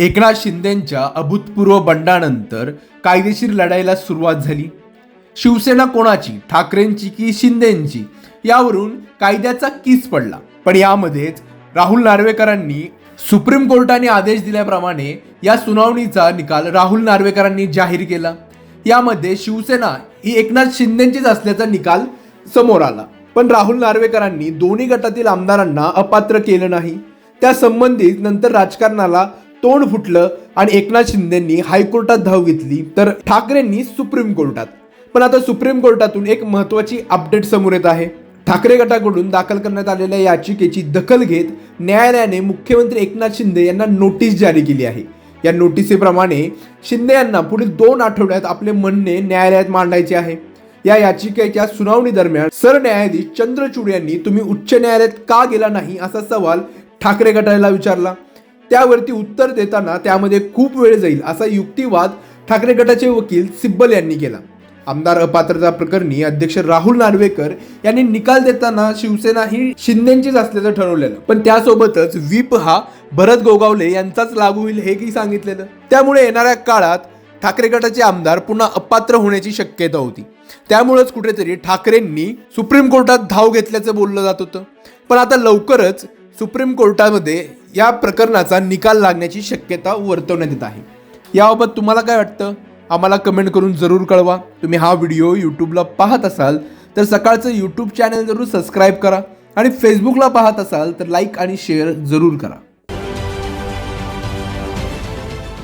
एकनाथ शिंदेंच्या अभूतपूर्व बंडानंतर कायदेशीर लढाईला सुरुवात झाली. शिवसेना कोणाची ठाकरेंची की शिंदेंची यावरून कायद्याचा कीस पडला. पण यामध्येच राहुल नार्वेकरांनी सुप्रीम कोर्टाने आदेश दिल्याप्रमाणे या सुनावणीचा निकाल राहुल नार्वेकरांनी जाहीर केला. यामध्ये शिवसेना ही एकनाथ शिंदेचीच असल्याचा निकाल समोर आला. पण राहुल नार्वेकरांनी दोन्ही गटातील आमदारांना अपात्र केलं नाही. त्या संबंधित नंतर राजकारणाला तोंड फुटलं आणि एकनाथ शिंदेंनी हायकोर्टात धाव घेतली तर ठाकरेंनी सुप्रीम कोर्टात. पण आता सुप्रीम कोर्टातून एक महत्वाची अपडेट समोर येत आहे. ठाकरे गटाकडून दाखल करण्यात आलेल्या याचिकेची दखल घेत न्यायालयाने मुख्यमंत्री एकनाथ शिंदे यांना नोटीस जारी केली आहे. या नोटिसीप्रमाणे शिंदे यांना पुढील दोन आठवड्यात आपले म्हणणे न्यायालयात मांडायचे आहे. या याचिकेच्या सुनावणी दरम्यान सरन्यायाधीश चंद्रचूड यांनी तुम्ही उच्च न्यायालयात का गेला नाही? असा सवाल ठाकरे गटाला विचारला. त्यावरती उत्तर देताना त्यामध्ये खूप वेळ जाईल असा युक्तिवाद ठाकरे गटाचे वकील सिब्बल यांनी केला. आमदार अपात्रता प्रकरणी अध्यक्ष राहुल नार्वेकर यांनी निकाल देताना शिवसेना ही शिंदेचीच असल्याचं ठरवलेलं. पण त्यासोबतच व्हीप हा भरत गोगावले यांचाच लागू होईल हेही सांगितलेलं. त्यामुळे येणाऱ्या काळात ठाकरे गटाचे आमदार पुन्हा अपात्र होण्याची शक्यता होती. त्यामुळेच कुठेतरी ठाकरेंनी सुप्रीम कोर्टात धाव घेतल्याचं बोललं जात होतं. पण आता लवकरच सुप्रीम कोर्टामध्ये या प्रकरणाचा निकाल लागण्याची शक्यता वर्तवण्यात येत आहे. याबाबत तुम्हाला काय वाटतं? आम्हाला कमेंट करून जरूर कळवा. तुम्ही हा व्हिडिओ यूट्यूबला पाहत असाल तर सकाळचं यूट्यूब चॅनल जरूर सबस्क्राईब करा आणि फेसबुकला पाहत असाल तर लाईक आणि शेअर जरूर करा.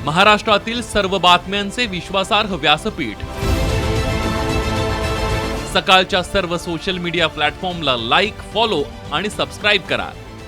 महाराष्ट्रातील सर्व बातम्यांचे विश्वासार्ह व्यासपीठ. सकाळच्या सर्व सोशल मीडिया प्लॅटफॉर्मला लाईक फॉलो आणि सबस्क्राईब करा.